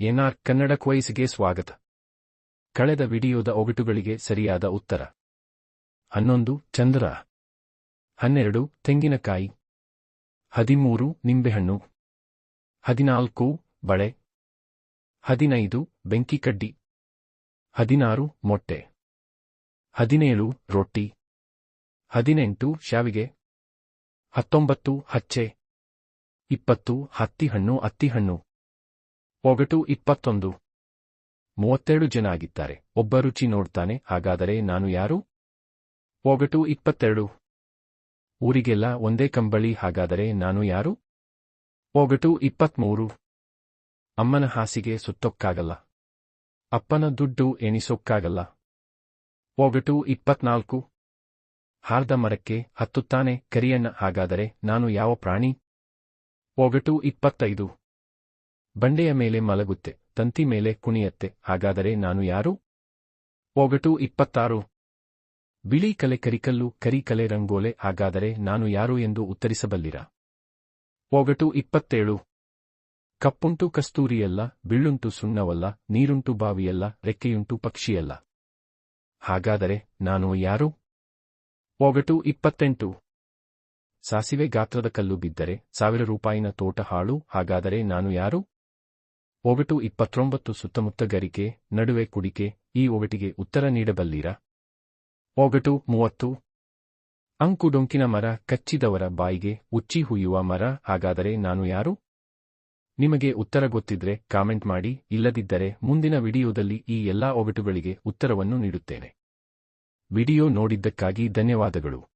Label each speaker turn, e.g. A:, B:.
A: N R Kannada ಕ್ವೈಸ್ಗೆ ಸ್ವಾಗತ. ಕಳೆದ ವಿಡಿಯೋದ ಒಗಟುಗಳಿಗೆ ಸರಿಯಾದ ಉತ್ತರ. ಹನ್ನೊಂದು, ಚಂದ್ರ. ಹನ್ನೆರಡು, ತೆಂಗಿನಕಾಯಿ. ಹದಿಮೂರು, ನಿಂಬೆಹಣ್ಣು. ಹದಿನಾಲ್ಕು, ಬಳೆ. ಹದಿನೈದು, ಬೆಂಕಿಕಡ್ಡಿ. ಹದಿನಾರು, ಮೊಟ್ಟೆ. ಹದಿನೇಳು, ರೊಟ್ಟಿ. ಹದಿನೆಂಟು, ಶಾವಿಗೆ. ಹತ್ತೊಂಬತ್ತು, ಹಚ್ಚೆ. ಇಪ್ಪತ್ತು, ಹತ್ತಿಹಣ್ಣು, ಅತ್ತಿಹಣ್ಣು. ಒಗಟು ಇಪ್ಪತ್ತೊಂದು. ಮೂವತ್ತೆರಡು ಜನ ಆಗಿದ್ದಾರೆ. ಒಬ್ಬ ರುಚಿ ನೋಡ್ತಾನೆ, ಹಾಗಾದರೆ ನಾನು ಯಾರು? ಒಗಟು ಇಪ್ಪತ್ತೆರಡು. ಊರಿಗೆಲ್ಲ ಒಂದೇ ಕಂಬಳಿ, ಹಾಗಾದರೆ ನಾನು ಯಾರು? ಒಗಟು ಇಪ್ಪತ್ಮೂರು. ಅಮ್ಮನ ಹಾಸಿಗೆ ಸುತ್ತೊಕ್ಕಾಗಲ್ಲ. ಅಪ್ಪನ ದುಡ್ಡು ಎಣಿಸೊಕ್ಕಾಗಲ್ಲ. ಒಗಟು ಇಪ್ಪತ್ನಾಲ್ಕು. ಹಾರ್ದ ಮರಕ್ಕೆ ಹತ್ತುತ್ತಾನೆ, ಕರಿಯಣ್ಣ, ಹಾಗಾದರೆ ನಾನು ಯಾವ ಪ್ರಾಣಿ? ಒಗಟು ಇಪ್ಪತ್ತೈದು. ಬಂಡೆಯ ಮೇಲೆ ಮಲಗುತ್ತೆ, ತಂತಿ ಮೇಲೆ ಕುಣಿಯತ್ತೆ, ಹಾಗಾದರೆ ನಾನು ಯಾರು? ಒಗಟು ಇಪ್ಪತ್ತಾರು. ಬಿಳಿ ಕಲೆ ಕರಿಕಲ್ಲು, ಕರಿ ಕಲೆ ರಂಗೋಲೆ, ಹಾಗಾದರೆ ನಾನು ಯಾರು ಎಂದು ಉತ್ತರಿಸಬಲ್ಲಿರ? ಒಗಟು ಇಪ್ಪತ್ತೇಳು. ಕಪ್ಪುಂಟು ಕಸ್ತೂರಿಯಲ್ಲ, ಬಿಳ್ಳುಂಟು ಸುಣ್ಣವಲ್ಲ, ನೀರುಂಟು ಬಾವಿಯಲ್ಲ, ರೆಕ್ಕೆಯುಂಟು ಪಕ್ಷಿಯಲ್ಲ. ಹಾಗಾದರೆ ನಾನು ಯಾರು? ಒಗಟು ಇಪ್ಪತ್ತೆಂಟು. ಸಾಸಿವೆ ಗಾತ್ರದ ಕಲ್ಲು ಬಿದ್ದರೆ, ಸಾವಿರ ರೂಪಾಯಿನ ತೋಟ ಹಾಳು, ಹಾಗಾದರೆ ನಾನು ಯಾರು? ಒಗಟು ಇಪ್ಪತ್ತೊಂಬತ್ತು ಸುತ್ತಮುತ್ತ ಗರಿಕೆ, ನಡುವೆ ಕುಡಿಕೆ, ಈ ಒಗಟಿಗೆ ಉತ್ತರ ನೀಡಬಲ್ಲೀರಾ? ಒಗಟು ಮೂವತ್ತು. ಅಂಕುಡೊಂಕಿನ ಮರ ಕಚ್ಚಿದವರ ಬಾಯಿಗೆ ಉಚ್ಚಿ ಹುಯ್ಯುವ ಮರ, ಹಾಗಾದರೆ ನಾನು ಯಾರು? ನಿಮಗೆ ಉತ್ತರ ಗೊತ್ತಿದ್ರೆ ಕಾಮೆಂಟ್ ಮಾಡಿ, ಇಲ್ಲದಿದ್ದರೆ ಮುಂದಿನ ವಿಡಿಯೋದಲ್ಲಿ ಈ ಎಲ್ಲಾ ಒಗಟುಗಳಿಗೆ ಉತ್ತರವನ್ನು ನೀಡುತ್ತೇನೆ. ವಿಡಿಯೋ ನೋಡಿದ್ದಕ್ಕಾಗಿ ಧನ್ಯವಾದಗಳು.